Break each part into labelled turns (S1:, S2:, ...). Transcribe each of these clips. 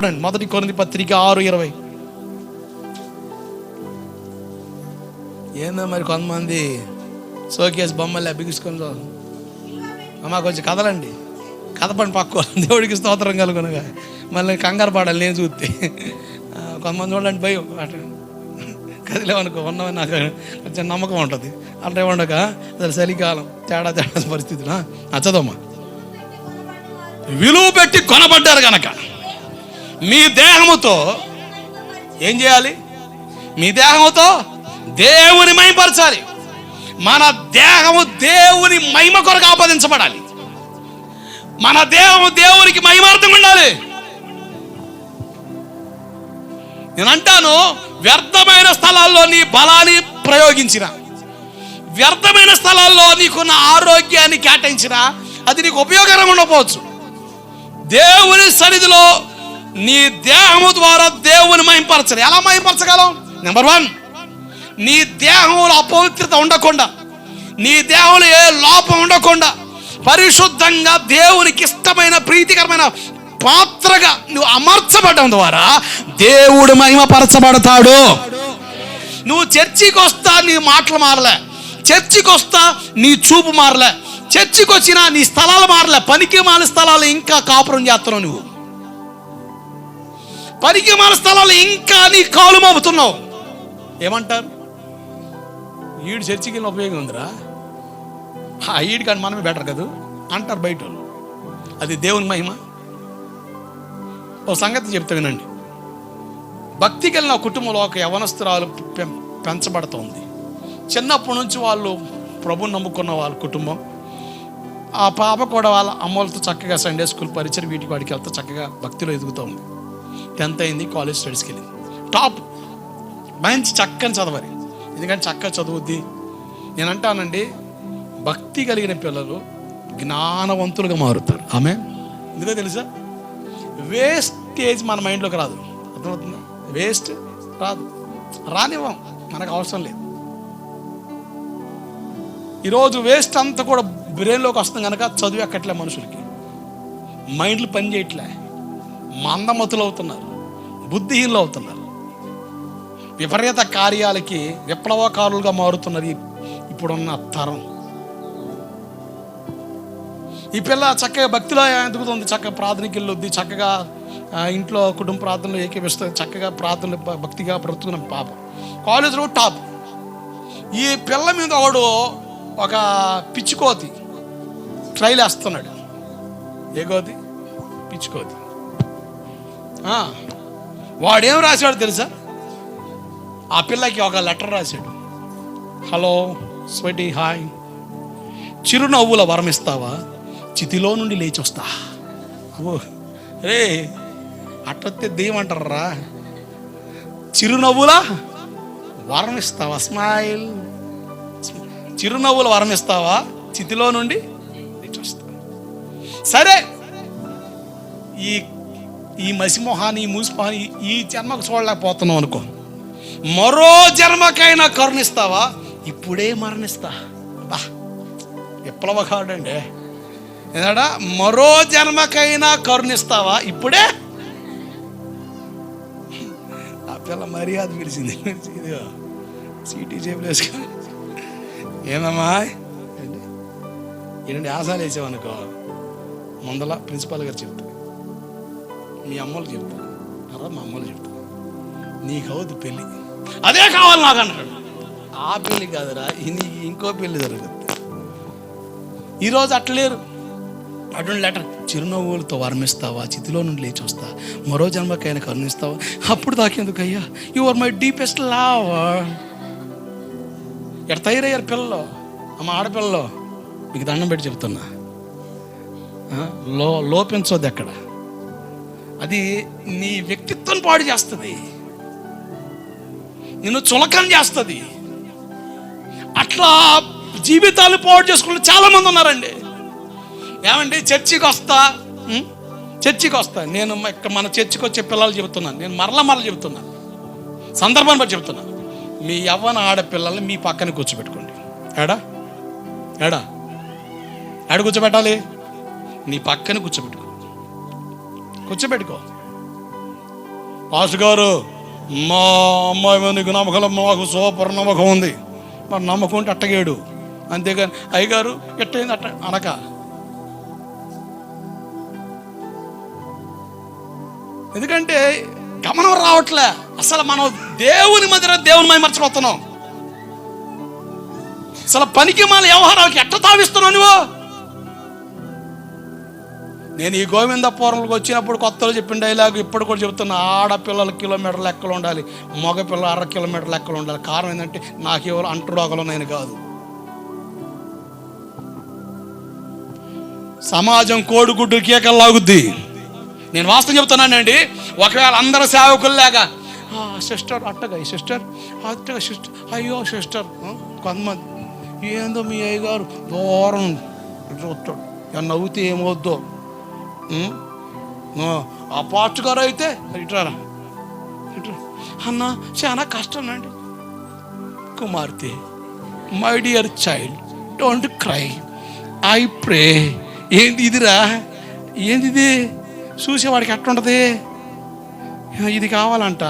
S1: చూడండి మొదటి కొరింది పత్రిక ఆరు ఇరవై. ఏందో మరి కొంతమంది సోకేస్ బొమ్మలే బిగుసుకొని చూ- అమ్మా కొంచెం కదలండి. కదపండి పక్క దేవుడికి స్తోత్రం కలుగునగా. మళ్ళీ కంగారు పడాలి నేను చూస్తే. కొంతమంది చూడండి భయం. అట్లా కదిలేమనుకో ఉన్నవి నాకు కొంచెం నమ్మకం ఉంటుంది. అట్లా ఉండక అసలు చలికాలం తేడా తేడా పరిస్థితులు నచ్చదమ్మా. విలువ పెట్టి కొనబడ్డారు కనుక మీ దేహముతో ఏం చేయాలి? మీ దేహముతో దేవుని మహిమపరచాలి మన దేహము దేవుని మహిమ కొరకు ఆపాదించబడాలి. మన దేహము దేవునికి మహిమార్థం ఉండాలి. నేను అంటాను వ్యర్థమైన స్థలాల్లో నీ బలాన్ని ప్రయోగించిన వ్యర్థమైన స్థలాల్లో నీకున్న ఆరోగ్యాన్ని కేటాయించిన అది నీకు ఉపయోగకరంగా ఉండకపోవచ్చు. దేవుని సన్నిధిలో నీ దేహము ద్వారా దేవుని మహింపరచాలి. ఎలా మహింపరచగలం? నెంబర్ వన్ నీ దేహంలో అపవిత్రత ఉండకుండా నీ దేహంలో ఏ లోపం ఉండకుండా పరిశుద్ధంగా దేవునికి ఇష్టమైన ప్రీతికరమైన పాత్రగా నువ్వు అమర్చబడడం ద్వారా దేవుడు మహిమపరచబడతాడు. నువ్వు చర్చికి వస్తా నీ మాటలు మారలే. చర్చికి వస్తా నీ చూపు మారలే. చర్చికి వచ్చినా నీ స్థలాలు మారలే. పనికి మాల స్థలాలు ఇంకా కాపురం చేస్తున్నావు నువ్వు. పనికి స్థలాలు ఇంకా నీ కాలు మోపుతున్నావు. ఏమంటారు? ఈడు చర్చికి వెళ్ళిన ఉపయోగం ఉందిరా. ఆ ఈడు కానీ మనమే బెటర్ కదా? అంటారు బయట అది దేవుని మహిమ. ఓ సంగతి చెప్తా వినండి. భక్తి కలిగిన కుటుంబంలో ఒక యవనస్తురాలు పెం- పెంచబడుతోంది. చిన్నప్పటి నుంచి వాళ్ళు ప్రభుని నమ్ముకున్న వాళ్ళ కుటుంబం. ఆ పాప కూడా వాళ్ళ అమ్మలతో చక్కగా సండే స్కూల్ పరిచయం వీటికి వాడికి వెళ్తే చక్కగా భక్తిలో ఎదుగుతోంది. టెన్త్ అయింది కాలేజ్ స్టడీస్కి వెళ్ళింది. టాప్ మంచి చక్కని చదవాలి ఎందుకంటే చక్కగా చదువుద్ది. నేను అంటానండి భక్తి కలిగిన పిల్లలు జ్ఞానవంతులుగా మారుతారు. ఆమె ఎందుకో తెలుసా? వేస్టేజ్ మన మైండ్లోకి రాదు. అర్థమవుతుందా? వేస్ట్ రాదు. రానివ్వం. మనకు అవసరం లేదు. ఈరోజు వేస్ట్ అంతా కూడా బ్రెయిన్లోకి వస్తుంది కనుక చదువు ఎక్కట్లే మనుషులకి. మైండ్లు పని చేయట్లే. మందమతులు అవుతున్నారు బుద్ధిహీనులు అవుతున్నారు. విపరీత కార్యాలకి విప్లవకారులుగా మారుతున్నది ఇప్పుడున్న తరం. ఈ పిల్ల చక్కగా భక్తిలో ఎదుగుతుంది చక్కగా ప్రార్థనకి వెళ్ళొద్ది చక్కగా ఇంట్లో కుటుంబ ప్రార్థనలు ఏకీపిస్తుంది చక్కగా ప్రార్థనలు భక్తిగా బ్రతుకున్న పాప. కాలేజీలో టాప్. ఈ పిల్ల మీద వాడు ఒక పిచ్చుకోతి ట్రైల్ వేస్తున్నాడు. ఏ కోతి? పిచ్చుకోతి. వాడేం రాశాడు తెలుసా? ఆ పిల్లకి ఒక లెటర్ రాశాడు. Hello sweety hi. చిరునవ్వుల వరమిస్తావా చితిలో నుండి లేచి వస్తా ఓ రే అట్టొత్తే దేమంటారా చిరునవ్వుల వరమిస్తావా స్మైల్. చిరునవ్వుల వరం ఇస్తావా? చితిలో నుండి లేచి వస్తా సరే ఈ ఈ మసిమొహాన్ని ఈ మూసిమొహాన్ని ఈ జన్మకు చూడలేకపోతున్నావు అనుకో. మరో జన్మకైనా కరుణిస్తావా? ఇప్పుడే మరణిస్తా. బా విప్లవకారుడండి. ఏంటా మరో జన్మకైనా కరుణిస్తావా? ఇప్పుడే? ఆ పిల్ల మర్యాద పిలిచింది. ఇదిగో సీటీ జేబులు వేసుకో. ఏమమ్మా ఏంటంటే ఆశాలు వేసావనుకో. ముందల ప్రిన్సిపాల్ గారు చెప్తారు మీ అమ్మలు చెప్తారు అరా మా అమ్మలు చెప్తారు నీకు అవుద్ది పెళ్ళి. అదే కావాలి నాకు అంటాడు ఆ పెళ్ళి కాదురా నీకు ఇంకో పెళ్ళి జరుగుతుంది ఈరోజు అట్లేరు అటువంటి లెటర్ చిరునవ్వులతో వర్మిస్తావా చితిలో నుండి లేచి వస్తా. మరో జన్మకైనా కరుణిస్తావా? అప్పుడు దాకేందుకు అయ్యా యు ఆర్ మై డీపెస్ట్ లావ్ ఎక్కడ తయారయ్యారు పిల్లలు? అమ్మ ఆడపిల్లలో? మీకు దండం పెట్టి చెప్తున్నా. లో లోపించొద్దు ఎక్కడ? అది నీ వ్యక్తిత్వం పాడు చేస్తుంది. నిన్ను చులకం చేస్తుంది. అట్లా జీవితాలు పాడు చేసుకున్న చాలా మంది ఉన్నారండి. ఏమండి? చర్చికి వస్తా చర్చికి వస్తా నేను ఇక్కడ మన చర్చికి వచ్చే పిల్లలు చెబుతున్నాను. నేను మరల మరల చెబుతున్నాను. సందర్భాన్ని బట్టి చెబుతున్నాను. మీ యవ్వన ఆడపిల్లల్ని మీ పక్కన కూర్చోబెట్టుకోండి. ఏడా? ఏడా? ఏడ కూర్చోబెట్టాలి? నీ పక్కన కూర్చోబెట్టుకో. కూర్చోబెట్టుకో. పాస్ గారు మా అమ్మాయి మీద నీకు నమ్మకం? మాకు సూపర్ నమ్మకం ఉంది. మరి నమ్మకం ఉంటే అట్టగేడు. అంతేగాని అయ్యగారు ఎట్టయింది అట్ట అనక. ఎందుకంటే గమనం రావట్లే. అసలు మనం దేవుని మధ్య దేవుని మై మర్చిపోతున్నాం. అసలు పనికి మన వ్యవహారాలకి ఎట్ట తావిస్తున్నావు నువ్వు? నేను ఈ గోవిందపురంలోకి వచ్చినప్పుడు కొత్తలో చెప్పిన డైలాగ్ ఇప్పుడు కూడా చెప్తున్నా ఆడపిల్లలు కిలోమీటర్ లెక్కలు ఉండాలి మగపిల్లలు అర కిలోమీటర్ లెక్కలు ఉండాలి. కారణం ఏంటంటే నాకు ఎవరు అంటురోగలు నేను కాదు. సమాజం కోడిగుడ్డు కేకల్లాగుద్ది నేను వాస్తవం చెప్తున్నానండి ఒకవేళ అందరు సేవకుల్లాగా సిస్టర్ అట్టగా సిస్టర్ అట్టగా సిస్టర్ అయ్యో సిస్టర్ కొంతమంది ఏందో మీ అయ్యగారు దూరం చూస్తాడు నవ్వుతే ఏమవుద్దో? ఆ, ఆ గారు అయితే ఇట్రారా ఇట్రా అన్న చాలా కష్టం అండి కుమార్తె my dear child don't cry. I pray. ఏంది ఇదిరా? ఏంది ఇది చూసేవాడికి ఎట్లుంటుంది ఇది కావాలంట.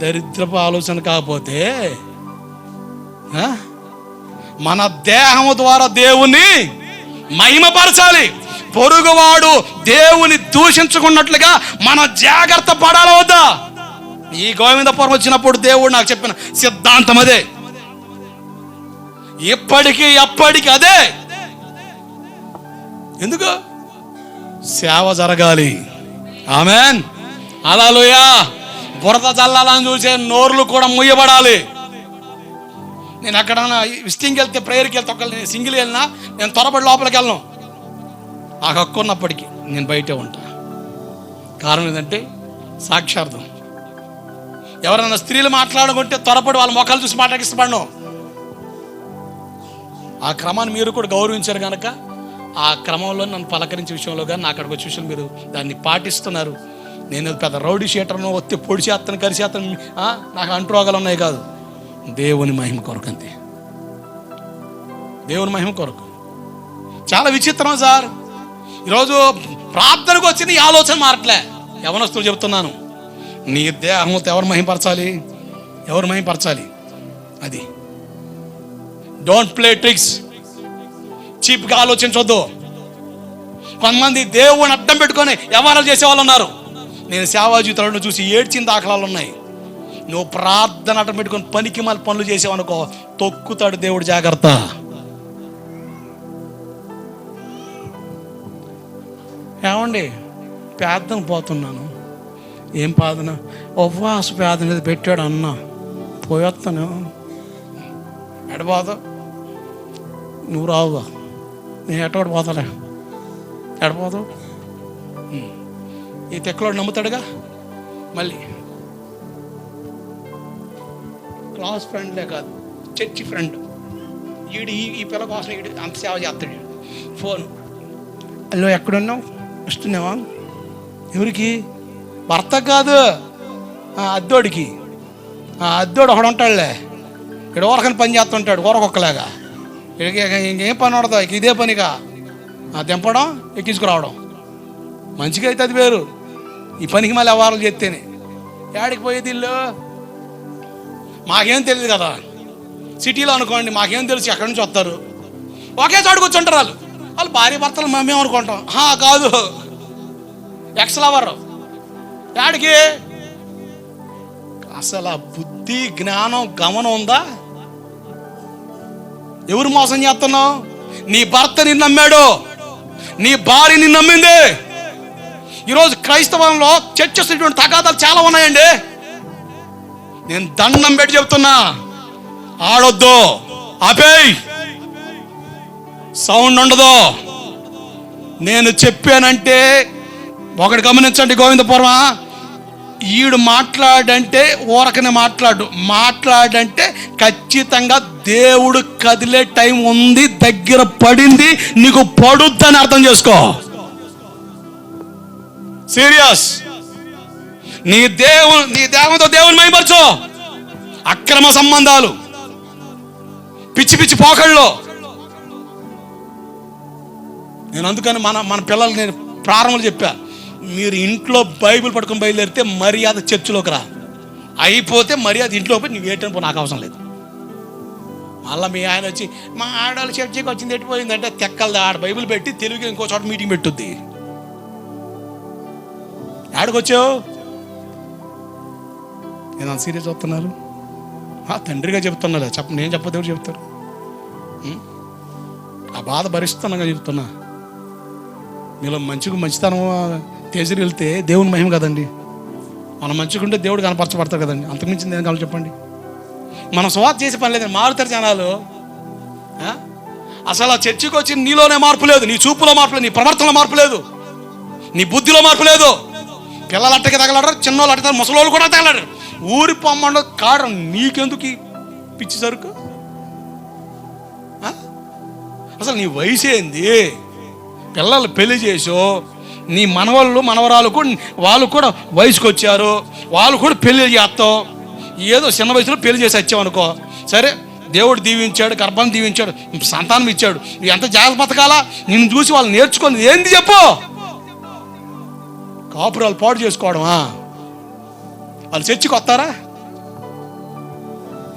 S1: దరిద్రపు ఆలోచన కాకపోతే మన దేహము ద్వారా దేవుని మహిమపరచాలి. పొరుగువాడు దేవుని దూషించుకున్నట్లుగా మన జాగ్రత్త పడాలి వద్దా? ఈ గోవిందపురం వచ్చినప్పుడు దేవుడు నాకు చెప్పిన సిద్ధాంతం అదే. ఇప్పటికీ ఎప్పటికీ అదే. ఎందుకు? సేవ జరగాలి. ఆమెన్. అలాలుయా బురద చల్లాలని చూసే నోర్లు కూడా ముయ్యబడాలి నేను ఎక్కడన్నా విస్టింగ్కి వెళ్తే ప్రేయర్కి వెళ్తే ఒకళ్ళు నేను సింగిల్ వెళ్ళినా నేను త్వరపడి లోపలికి వెళ్ళను. ఆ హక్కు ఉన్నప్పటికీ నేను బయటే ఉంటా. కారణం ఏంటంటే సాక్షార్థం. ఎవరైనా స్త్రీలు మాట్లాడుకుంటే త్వరపడి వాళ్ళ మొక్కలు చూసి మాట్లాడిస్తాను ఆ క్రమాన్ని మీరు కూడా గౌరవించారు కనుక ఆ క్రమంలో నన్ను పలకరించే విషయంలో కానీ నా అక్కడికి వచ్చే విషయంలో మీరు దాన్ని పాటిస్తున్నారు. నేను పెద్ద రౌడీ షీటర్ను ఒత్తి పొడి చేస్తాను కరి చేస్తాను నాకు అంటురోగాలు ఉన్నాయి కాదు. దేవుని మహిమ కొరకు అంతే దేవుని మహిమ కొరకు. చాలా విచిత్రం సార్? ఈరోజు ప్రార్థనకు వచ్చింది ఈ ఆలోచన మారట్లే యవనస్తులు చెప్తున్నాను నీ దేహంతో ఎవరు మహిమపరచాలి ఎవరు మహిమపరచాలి అది. డోంట్ ప్లే ట్రిక్స్ చీప్గా ఆలోచించొద్దు. కొంతమంది దేవుని అడ్డం పెట్టుకొని వ్యవహారాలు చేసే వాళ్ళు ఉన్నారు. నేను సేవా జీవితాలను చూసి ఏడ్చిన దాఖలాలు ఉన్నాయి. నువ్వు ప్రార్థన అడ్డం పెట్టుకొని పనికి మళ్ళీ పనులు చేసావనుకో తొక్కుతాడు దేవుడు జాగ్రత్త. ఏమండి? పేదను పోతున్నాను. ఏం పాదన ఉపవాస పేద అనేది పెట్టాడు అన్న. పోయొత్తాను. ఎడబోదు. నువ్వు రావుగా. నేను ఎటోడు పోతాలే. ఎడపోదు ఈ తెక్కలోడు నమ్ముతాడుగా? మళ్ళీ. క్లాస్ ఫ్రెండ్లే కాదు. Church friend. ఈడు ఈ పిల్ల కోసం ఈడు అంత సేవ చేస్తాడు. ఫోన్. హలో ఎక్కడున్నావు? వస్తున్నావా ఎవరికి? భర్త కాదు. అద్దోడికి. అద్దోడు ఒకడు ఉంటాడులే. ఇక్కడ ఓరకని పని చేస్తుంటాడు ఓరకొక్కలాగా. ఇంకేం పని ఉండదు ఇక ఇదే పనిగా. తెంపడం ఎక్కించుకురావడం మంచిగా అయితే అది వేరు. ఈ పనికి మళ్ళీ వ్యవహారాలు చేస్తేనే. ఏడికి పోయేది ఇల్లు? మాకేం తెలియదు కదా. సిటీలో అనుకోండి మాకేం తెలుసు ఎక్కడి నుంచి వస్తారు? ఒకే చోటు కూర్చుంటారు వాళ్ళు. వాళ్ళు భార్య భర్తలు మేము అనుకుంటాం. హా, కాదు. ఎక్స్ లవర్ యాడికి? అసలు ఆ బుద్ధి జ్ఞానం గమనం ఉందా? ఎవరు మోసం చేస్తున్నావు? నీ భర్త నిన్ను నమ్మాడు. నీ భార్య నిన్ను నమ్మింది. ఈరోజు క్రైస్తవంలో చర్చస్ ఇటువంటి తగాదాలు చాలా ఉన్నాయండి. నేను దండం పెట్టి చెప్తున్నా. ఆడొద్దు. ఆపేయ్. సౌండ్ ఉండదు. నేను చెప్పానంటే ఒకటి గమనించండి గోవిందపురమ. ఈడు మాట్లాడంటే ఊరకనే మాట్లాడు. మాట్లాడంటే ఖచ్చితంగా దేవుడు కదిలే టైం ఉంది దగ్గర పడింది నీకు పడుద్దని అర్థం చేసుకో. సీరియస్. నీ దేవు నీ దేవంతో దేవుని మైమర్చు అక్రమ సంబంధాలు. పిచ్చి పిచ్చి పోకళ్ళు నేను అందుకని మన మన పిల్లలు నేను ప్రారంభంలో చెప్పా మీరు ఇంట్లో బైబిల్ పట్టుకొని బయలుదేరితే మర్యాద చర్చిలోకి రా. అయిపోతే మర్యాద ఇంట్లో పోయి నువ్వు ఏటనుకో నాకు అవసరం లేదు. మళ్ళీ మీ ఆయన వచ్చి మా ఆడవాళ్ళు చర్చికి వచ్చింది ఎట్టిపోయిందంటే తెక్కలది ఆడ బైబిల్ పెట్టి తెలుగు ఇంకో చోట మీటింగ్ పెట్టుద్ది. ఆడకొచ్చావు నేను అంత సీరియస్ వస్తున్నారు తండ్రిగా చెప్తున్నారు చెప్ప నేను చెప్పదు చెప్తారు? ఆ బాధ భరిస్తున్నాగా చెప్తున్నా. మీలో మంచిగా మంచితనం తేజరి వెళ్తే దేవుని మహిమ కదండి. మనం మంచిగుంటే దేవుడు కనపరచబడతారు కదండి. అంతకుమించింది ఏం కావాలి చెప్పండి? మనం స్వాత చేసే పని లేదండి. మారుతారు జనాలు. అసలు ఆ చర్చికి వచ్చి నీలోనే మార్పు లేదు. నీ చూపులో మార్పు లేదు. నీ ప్రవర్తనలో మార్పు లేదు. నీ బుద్ధిలో మార్పు లేదు. పిల్లలు అట్టకి తగలడరు చిన్నోళ్ళు అట్ట ముసలోళ్ళు కూడా తగలడరు. ఊరి పొమ్మండు కారణం నీకెందుకు పిచ్చి సరుకు? ఆ? అసలు నీ వయసు ఏంది? పిల్లలు పెళ్ళి చేసో నీ మనవాళ్ళు మనవరాలు కూడా వాళ్ళు కూడా వయసుకు వచ్చారు వాళ్ళు కూడా పెళ్ళి చేస్తావు ఏదో చిన్న వయసులో పెళ్ళి చేసి వచ్చావనుకో సరే దేవుడు దీవించాడు గర్భం దీవించాడు సంతానం ఇచ్చాడు. నువ్వు ఎంత జాగ్రత్త బతకాలా? నిన్ను చూసి వాళ్ళు నేర్చుకుంది. ఏంది చెప్పు? కాపురాలు పాడు చేసుకోవడమా? వాళ్ళు చర్చికి వస్తారా?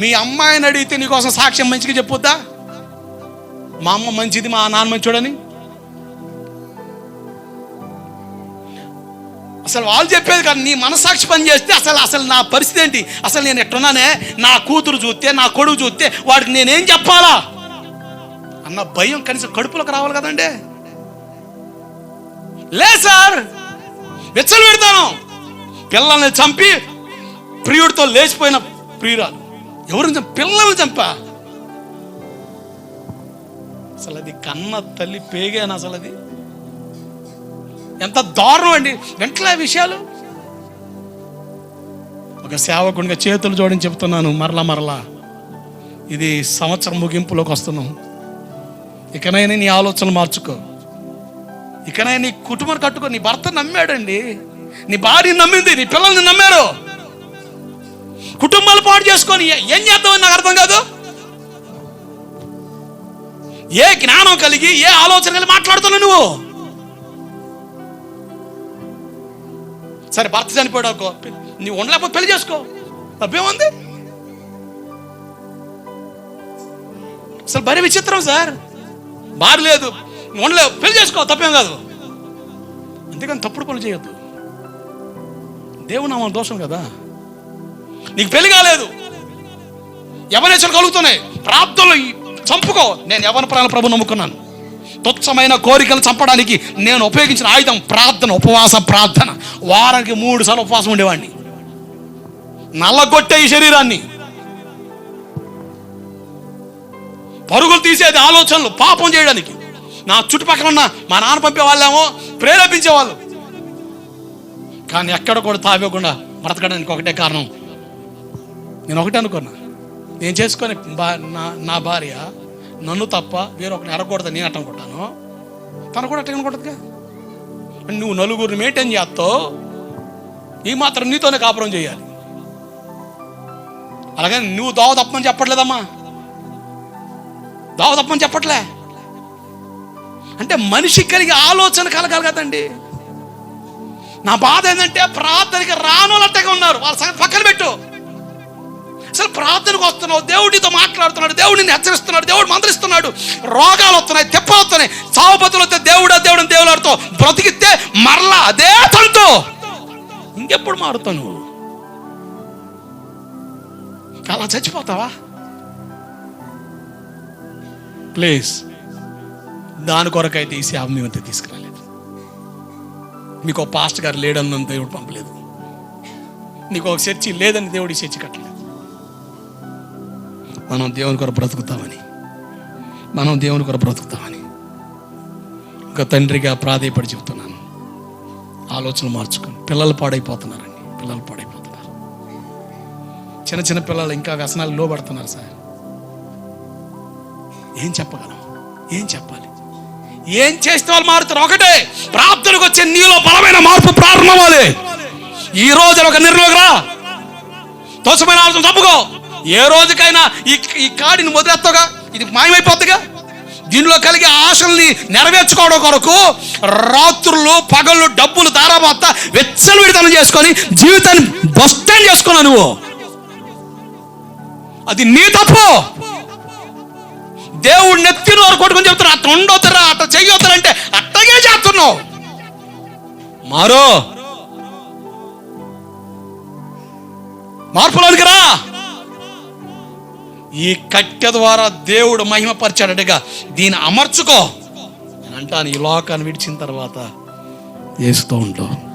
S1: మీ అమ్మాయిని అడిగితే నీకోసం సాక్ష్యం మంచిగా చెప్పొద్దా? మా అమ్మ మంచిది మా నాన్న మంచోడని? అసలు వాళ్ళు చెప్పేది కాదు నీ మనసాక్షి పని చేస్తే అసలు అసలు నా పరిస్థితి ఏంటి? అసలు నేను ఎట్టున్నానే నా కూతురు చూస్తే నా కొడుకు చూస్తే వాడికి నేనేం చెప్పాలా? అన్న భయం కనీసం కడుపులోకి రావాలి కదండి. లే సార్ వెచ్చలు పెడతాను. పిల్లల్ని చంపి ప్రియుడితో లేచిపోయిన ప్రియురాలు. ఎవరు పిల్లల్ని చంపా. అసలు అది కన్న తల్లి పేగాను అసలు అది? ఎంత దారుణం అండి. వెంటనే విషయాలు. ఒక సేవకునిగా చేతులు జోడించి చెప్తున్నాను మరలా మరలా. ఇది సంవత్సరం ముగింపులోకి వస్తున్నాం. ఇకనైనా నీ ఆలోచనలు మార్చుకో. ఇకనైనా నీ కుటుంబం కట్టుకో. నీ భర్త నమ్మాడండి. నీ భార్య నమ్మింది నీ పిల్లల్ని నమ్మారు కుటుంబాలు పాడు చేసుకొని ఏం చేద్దామని నాకు అర్థం కాదు. ఏ జ్ఞానం కలిగి ఏ ఆలోచన కలిగి మాట్లాడుతున్నావు నువ్వు? సరే భర్త చనిపోయాడు అనుకో. నువ్వు ఉండలేకపోతే పెళ్ళి చేసుకో. తప్పేముంది? అసలు భార్య విచిత్రం సార్. భార్య లేదు. నువ్వు ఉండలేవు. పెళ్ళి చేసుకో తప్పేం కాదు. అంతేకాని తప్పుడు పనులు చేయొద్దు. దేవుడు అమ్మ దోషం కదా. నీకు పెళ్ళి కాలేదు. యవనేశ్వరు కలుగుతున్నాయి. ప్రాప్తులు చంపుకో. నేను ఎవరి ప్రాణ ప్రభు నమ్ముకున్నాను. తుచ్చమైన కోరికలు చంపడానికి నేను ఉపయోగించిన ఆయుధం ప్రార్థన ఉపవాస ప్రార్థన. వారానికి మూడు సార్లు ఉపవాసం ఉండేవాడిని. నల్లగొట్టే ఈ శరీరాన్ని. పరుగులు తీసేది ఆలోచనలు పాపం చేయడానికి. నా చుట్టుపక్కల ఉన్న మా నాన్న పంపే వాళ్ళేమో ప్రేరేపించేవాళ్ళు కానీ ఎక్కడ కూడా తావేయకుండా బ్రతకడానికి ఒకటే కారణం. నేను ఒకటే అనుకున్నా. నేను చేసుకొని బా నా నా భార్య నన్ను తప్ప వేరొకరిని అడగకూడదు నేను అట్ట అనుకుంటాను. తను కూడా అట్ట అనుకుంటుందిగా. నువ్వు నలుగురిని మెయింటైన్ చేస్తావు ఈ మాత్రం నీతోనే కాపురం చేయాలి. అలాగే నువ్వు దోవ తప్పని చెప్పట్లేదమ్మా. దోవ తప్పని చెప్పట్లే. అంటే మనిషి కలిగే ఆలోచన కలగాలి కదండి. నా బాధ ఏంటంటే ప్రార్థనకి రానోళ్ళట్టగా ఉన్నారు. వాళ్ళ సంగతి పక్కన పెట్టు. అసలు ప్రార్థనకు వస్తున్నావు? దేవుడితో మాట్లాడుతున్నాడు దేవుడు నిన్ను హెచ్చరిస్తున్నాడు దేవుడు మందరిస్తున్నాడు రోగాలు వస్తున్నాయి తెప్పలు వస్తున్నాయి. చావుపతులు వస్తే దేవుడా దేవుడు దేవులాడుతో బ్రతికితే మరలా అదే తనతో ఇంకెప్పుడు మారుతావు నువ్వు? అలా చచ్చిపోతావా? ప్లీజ్ దాని కొరకైతే ఈ సేవ మేమంతా తీసుకురాలేదు. మీకు ఒక పాస్ట్ గారు లేడన్న దేవుడు పంపలేదు. నీకు ఒక చర్చి లేదని దేవుడు ఈ చర్చి కట్టలేదు. మనం దేవుని కొర బ్రతుకుతామని. మనం దేవుని కొర బ్రతుకుతామని. ఒక తండ్రిగా ప్రాధేయపడి చెబుతున్నాను. ఆలోచనలు మార్చుకొని పిల్లలు పాడైపోతున్నారండి. పిల్లలు పాడైపోతున్నారు. చిన్న చిన్న పిల్లలు ఇంకా వ్యసనాలు లోబడుతున్నారు సార్. ఏం చెప్పగలం? ఏం చెప్పాలి? ఏం చేస్తే వాళ్ళు మారుతారు? ఒకటే ప్రాప్తులకు వచ్చే నీలో బలమైన మార్పు ప్రారంభమవ్వాలి ఈ రోజు ఒక నిర్ణయం రా. తోసమైన ఆలోచన తప్పుకో. ఏ రోజుకైనా ఈ ఈ కాడిని వదిలేస్తావుగా? ఇది మాయమైపోద్దిగా? దీనిలో కలిగే ఆశల్ని నెరవేర్చుకోవడం కొరకు రాత్రులు పగళ్ళు డబ్బులు దారాబోత వెచ్చలు విడతలు చేసుకొని జీవితాన్ని బస్టాండ్ చేసుకున్నా నువ్వు. అది నీ తప్పు. దేవుడు నెత్తిన వారు కొట్టుకుని చెప్తున్నా అట్ట ఉండొద్దరా అట్ట చెయ్యొద్దరంటే అట్టగే చేస్తున్నావు. మారో. మార్పులోనికి రా. ఈ కట్టె ద్వారా దేవుడు మహిమపరిచాడటగా దీన్ని అమర్చుకో అని అంటాను. ఈ లోకాన్ని విడిచిన తర్వాత వేస్తూ ఉంటావు.